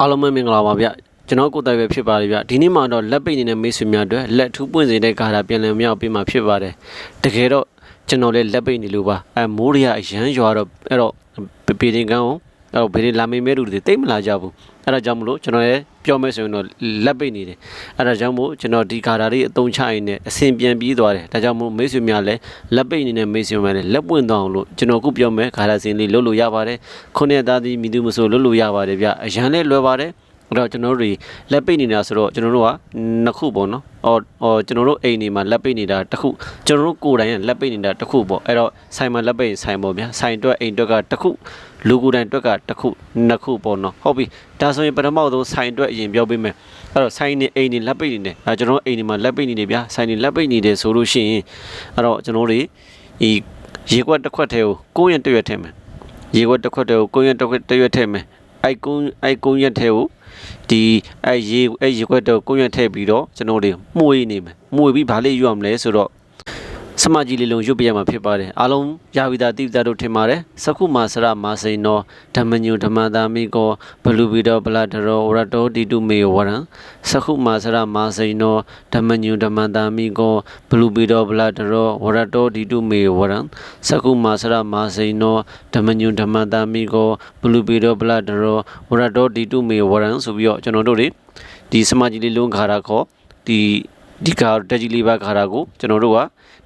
အားလုံးပဲမင်္ဂလာပါဗျကျွန်တော်ကိုယ်တိုင်ပဲဖြစ်ပါတယ်ဗျဒီနေ့မှာတော့လက်ပိတ်နေတဲ့မိတ်ဆွေများအတွက်လက်ထူးပွင့်စေတဲ့ကာတာပြန်လည်မြောက်ပေးမှာဖြစ်ပါတယ်တကယ်တော့ကျွန်တော်လည်းလက်ပိတ်နေလို့ပါအဲမိုးရအရန်ရွာတော့အဲ့တော့ပေတင်ကန်းကို အဲ့တော့ဘေးလာမေမဲလူတွေတိတ်မလာကြဘူးအဲ့ဒါကြောင့်မလို့ကျွန်တော်ရဲ့ပြောမယ်ဆိုရင်တော့လက်ပိတ်နေတယ်အဲ့ဒါကြောင့်မို့ကျွန်တော်ဒီကာတာလေးအသုံးချရင်လည်းအဆင်ပြန်ပြီးသွားတယ်ဒါကြောင့်မို့မိတ်ဆွေများလည်းလက်ပိတ်နေတဲ့မိတ်ဆွေများလည်းလက်ပွင့်သွားအောင်လို့ကျွန်တော်ခုပြောမယ်ကာတာစင်လေးလုပ်လို့ရပါတယ်ခုနှစ်သားသည်မိသူမဆိုလုပ်လို့ရပါတယ်ဗျအရန်လည်းလွယ်ပါတယ် အဲ့တော့ကျွန်တော်တို့တွေလက်ပိတ်နေတာဆိုတော့ကျွန်တော်တို့ကနှစ်ခုပေါ့နော်။အော်အော်ကျွန်တော်တို့အိမ်နေမှာလက်ပိတ်နေတာတစ်ခုကျွန်တော်တို့ကိုယ်တိုင်ကလက်ပိတ်နေတာတစ်ခုပေါ့။အဲ့တော့ဆိုင်မှာလက်ပိတ်ရင်ဆိုင်ပေါ့ဗျာ။ဆိုင်အတွက်အိမ်အတွက်ကတစ်ခုလူကိုယ်တိုင်အတွက်ကတစ်ခုနှစ်ခုပေါ့နော်။ဟုတ်ပြီ။ဒါဆိုရင်ပထမဆုံးဆိုင်အတွက်အရင်ပြောပေးမယ်။အဲ့တော့ဆိုင်နေအိမ်နေလက်ပိတ်နေတယ်။အဲကျွန်တော်တို့အိမ်နေမှာလက်ပိတ်နေတယ်ဗျာ။ဆိုင်နေလက်ပိတ်နေတယ်ဆိုလို့ရှိရင်အဲ့တော့ကျွန်တော်တို့တွေဒီရေခွက်တစ်ခွက်ထဲကိုကိုးရင်တစ်ရွက်ထဲမယ်။ရေခွက်တစ်ခွက်ထဲကိုကိုးရင်တစ်ခွက်တစ်ရွက်ထဲမယ်။အိုက်ကုန်းအိုက်ကုန်းရက်ထဲကို ဒီအဲရေအဲရေခွက်တော့ကိုရွက်ထည့်ပြီးတော့ကျွန်တော်တို့မှုေးနေမယ်မှုေးပြီးဘာလေးရွတ်ရမလဲဆိုတော့ စမကြီးလေးလုံးရွတ်ပြရမှာဖြစ်ပါတယ်အားလုံးယာဝိတာတိပ္ပတာတို့ထင်ပါတယ်သကုမာစရမာစိန်နောဓမ္မညုဓမ္မသာမိကောဘလူဘီတော်ဗလာတရောဝရတောတိတုမေဝရံသကုမာစရမာစိန်နောဓမ္မညုဓမ္မသာမိကောဘလူဘီတော်ဗလာတရောဝရတောတိတုမေဝရံသကုမာစရမာစိန်နောဓမ္မညုဓမ္မသာမိကောဘလူဘီတော်ဗလာတရောဝရတောတိတုမေဝရံဆိုပြီးတော့ကျွန်တော်တို့တွေဒီစမကြီးလေးလုံးခါတာခေါ်ဒီ ဒီကာတက်ကြီးလေးပါခါတာကိုကျွန်တော်တို့က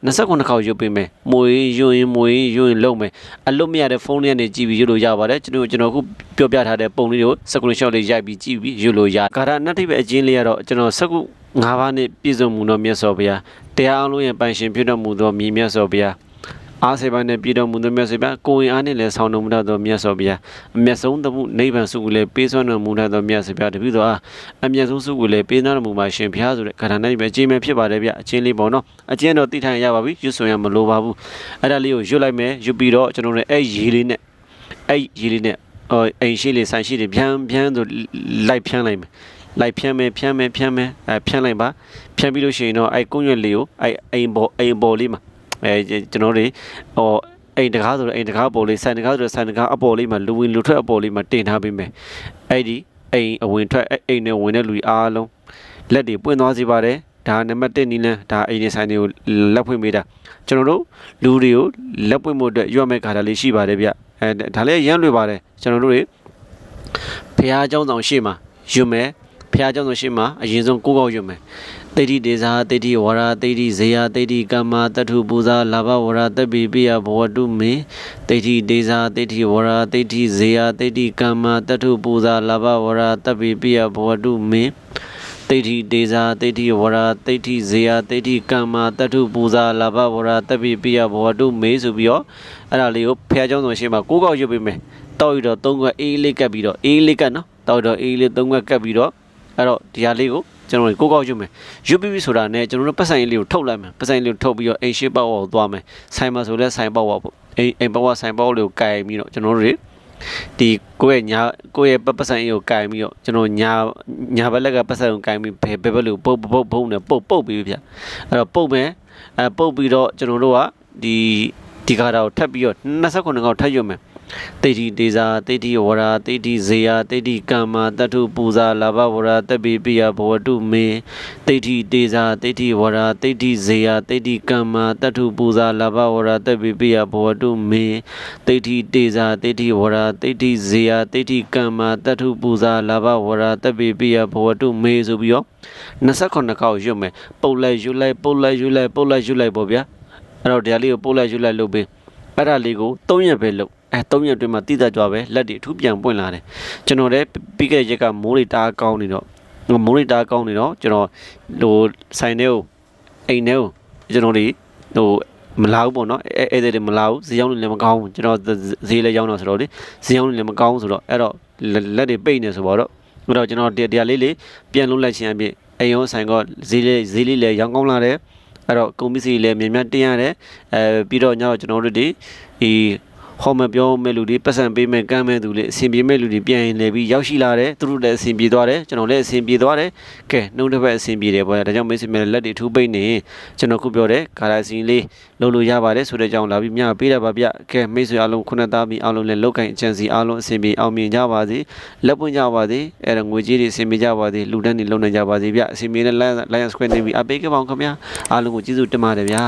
29ခေါက်ရုပ်ပေးမယ်။မွေရွရင်မွေရွရင်လုံးမယ်။အလွတ်မရတဲ့ဖုန်းလေးနဲ့ကြည့်ပြီးရုပ်လို့ရပါတယ်။ကျွန်တော်ကျွန်တော်ခုပြောပြထားတဲ့ပုံလေးကို screenshot လေးရိုက်ပြီးကြည့်ပြီးရုပ်လို့ရ။ကာတာနတ်တိပဲအချင်းလေးကတော့ကျွန်တော်စကု၅ပါးနဲ့ပြည့်စုံမှုတော်မြတ်စွာဘုရားတရားအောင်လို့ရဲ့ပိုင်ရှင်ဖြစ်တော်မူသောမြည်မြတ်စွာဘုရား အားစေပိုင်းနဲ့ပြည်တော်မူသောမြတ်စွာဘုရားကိုယ်ရင်အားနဲ့လည်းဆောင်းတော်မူတတ်သောမြတ်စွာဘုရားအမျက်ဆုံးသမှုနိဗ္ဗာန်စုကိုလည်းပေးစွမ်းတော်မူတတ်သောမြတ်စွာဘုရားတပိသောအားအမျက်ဆုံးစုကိုလည်းပေးသားတော်မူပါရှင်ဘုရားဆိုတဲ့ခန္ဓာနဲ့ပဲအချင်းပဲဖြစ်ပါတယ်ဗျအချင်းလေးပေါ့နော်အချင်းတော့တိထိုင်ရပါပြီရွတ်ဆိုရမလိုပါဘူးအဲ့ဒါလေးကိုရွတ်လိုက်မယ်ရွတ်ပြီးတော့ကျွန်တော်တို့အဲ့ရေလေးနဲ့အဲ့ရေလေးနဲ့ဟိုအိမ်ရှိလေးဆိုင်ရှိလေးဖြန်းဖြန်းဆိုလိုက်ဖြန်းလိုက်မယ်လိုက်ဖြန်းမယ်ဖြန်းမယ်ဖြန်းမယ်အဲဖြန်းလိုက်ပါဖြန်းပြီးလို့ရှိရင်တော့အဲ့ကုန်းရွက်လေးကိုအဲ့အိမ်ပေါ်အိမ်ပေါ်လေးမှာ အဲကျွန်တော်တို့ဟိုအိမ်တကားဆိုတော့အိမ်တကားပေါ်လေးဆိုင်တကားဆိုတော့ဆိုင်တကားအပေါ်လေးမှာလူဝင်လူထွက်အပေါ်လေးမှာတင်ထားပေးမယ်အဲ့ဒီအိမ်အဝင်ထွက်အိမ်နဲ့ဝင်တဲ့လူအားလုံးလက်တွေပွင့်သွားစေပါတယ်ဒါနံပါတ်1နီးလန်းဒါအိမ်နေဆိုင်တွေကိုလက်ဖွင့်ပေးတာကျွန်တော်တို့လူတွေကိုလက်ပွင့်မှုအတွက်ရွတ်မဲ့ခါတာလေးရှိပါတယ်ဗျအဲဒါလည်းရမ်းလွယ်ပါတယ်ကျွန်တော်တို့တွေဖះเจ้าဆောင်ရှေ့မှာရွတ်မယ် ဖះเจ้าဆောင်ရှေ့မှာအရင်ဆုံးကိုးကောက်ရွတ်မယ်တိတိဒေဇာတိတိဝရတိတိဇေယတိတိကမ္မာတထုပူဇာလာဘဝရတပိပိယဘဝတုမေတိတိဒေဇာတိတိဝရတိတိဇေယတိတိကမ္မာတထုပူဇာလာဘဝရတပိပိယဘဝတုမေတိဋ္ဌိဒေဇာတိဋ္ဌိဝရတိဋ္ဌိဇေယတိဋ္ဌိကမ္မာတတ္ထုပူဇာလာဘဝရတပိပိယဘဝတုမေဆိုပြီးတော့အဲ့ဒါလေးကိုဖះเจ้าတော်ရှင်းမှာကိုးကောက်ရွတ်ပေးမယ်တောက်ရတော့သုံးခွက်အေးလေးကပ်ပြီးတော့အေးလေးကပ်နော်တောက်တော့အေးလေးသုံးခွက်ကပ်ပြီးတော့ အဲ့တော့ဒီဟာလေးကိုကျွန်တော်ကိုးကောက်ရွတ်မယ်ရွတ်ပြီးပြီဆိုတာနဲ့ကျွန်တော်တို့ပတ်ဆိုင်လေးကိုထုတ်လိုက်မယ်ပတ်ဆိုင်လေးကိုထုတ်ပြီးတော့အိမ်ရှိပေါက်ဝကိုသွားမယ်ဆိုင်မှာဆိုလဲဆိုင်ပေါက်ဝပေါ့အိမ်အိမ်ပေါက်ဝဆိုင်ပေါက်လေးကိုကင်ပြီးတော့ကျွန်တော်တို့တွေဒီကိုယ့်ရဲ့ညာကိုယ့်ရဲ့ပတ်ပတ်ဆိုင်ကိုကင်ပြီးတော့ကျွန်တော်ညာညာဘက်လက်ကပတ်ဆိုင်ကိုကင်ပြီးဘယ်ဘက်ဘက်လို့ပုတ်ပုတ်ဘုံနဲ့ပုတ်ပုတ်ပြီးဗျအဲ့တော့ပုတ်မယ်အဲပုတ်ပြီးတော့ကျွန်တော်တို့ကဒီဒီကာတာကိုထပ်ပြီးတော့29កောက်ထပ်ရွတ်မယ် တိဋ္ဌိဒေဇာတိဋ္ဌိဝရာတိဋ္ဌိဇေယတိဋ္ဌိကမ္မာတတ္ထုပူဇာလာဘဝရာတပိပိယဘဝတုမေတိဋ္ဌိဒေဇာတိဋ္ဌိဝရာတိဋ္ဌိဇေယတိဋ္ဌိကမ္မာတတ္ထုပူဇာလာဘဝရာတပိပိယဘဝတုမေတိဋ္ဌိဒေဇာတိဋ္ဌိဝရာတိဋ္ဌိဇေယတိဋ္ဌိကမ္မာတတ္ထုပူဇာလာဘဝရာတပိပိယဘဝတုမေဆိုပြီးတော့29ခေါက်ရွတ်မယ်ပုတ်လိုက်ရွတ်လိုက်ပုတ်လိုက်ရွတ်လိုက်ပုတ်လိုက်ရွတ်လိုက်ပေါ့ဗျာအဲ့တော့ဒီဟာလေးကိုပုတ်လိုက်ရွတ်လိုက်လုပ်ပေးအဲ့ဒါလေးကို3ရက်ပဲလုပ် အဲ3ရက်အတွင်းမှာတိကျကြွားပဲလက်တွေအထူးပြန်ပွင့်လာတယ်ကျွန်တော်လည်းပြီးခဲ့တဲ့ရက်ကမိုးတွေတားကောင်းနေတော့မိုးတွေတားကောင်းနေတော့ကျွန်တော်ဟိုဆိုင်ထဲကိုအိမ်ထဲကိုကျွန်တော်တွေဟိုမလာဘူးပေါ့နော်အဲအဲ့တဲ့မလာဘူးဈေးရောက်နေလည်းမကောင်းဘူးကျွန်တော်ဈေးလည်းရောက်တော့ဆိုတော့လေဈေးရောက်နေလည်းမကောင်းဆိုတော့အဲ့တော့လက်တွေပိတ်နေဆိုတော့အဲ့တော့ကျွန်တော်တရားလေးလေးပြန်လုံးလိုက်ခြင်းအဖြစ်အိမ်ရောဆိုင်ကဈေးလေးဈေးလေးလည်းရောင်းကောင်းလာတယ်အဲ့တော့ကုန်ပစ္စည်းလည်းမြန်မြန်တင်ရတယ်အဲပြီးတော့ညတော့ကျွန်တော်တို့ဒီဒီ ဟဟောမပြောမဲ့လူတွေပတ်စံပေးမဲ့ကမ်းမဲ့သူတွေအဆင်ပြေမဲ့လူတွေပြန်ရင်လည်းပြီးရောက်ရှိလာတယ်သူတို့လည်းအဆင်ပြေသွားတယ်ကျွန်တော်လည်းအဆင်ပြေသွားတယ်ကဲနှုတ်တစ်ဖက်အဆင်ပြေတယ်ပေါ့ဒါကြောင့်မိတ်ဆွေများလက်တွေထူးပိတ်နေကျွန်တော်ခုပြောတယ်ကာရာစီလေးလုပ်လို့ရပါတယ်ဆိုတဲ့အကြောင်းလာပြီးမြပေးတာပါဗျကဲမိတ်ဆွေအားလုံးခုနှစ်သားပြီးအားလုံးလည်းလောက်ကင်အချမ်းစီအားလုံးအဆင်ပြေအောင်မြင်ကြပါစေလက်ပွင့်ကြပါစေအဲ့ဒါငွေကြီးတွေအဆင်ပြေကြပါစေလူတန်းတွေလုံနိုင်ကြပါစေဗျအဆင်ပြေတဲ့ Lion Square နေပြီးအပေးကပောင်ခင်ဗျာအားလုံးကိုကျေးဇူးတင်ပါတယ်ဗျာ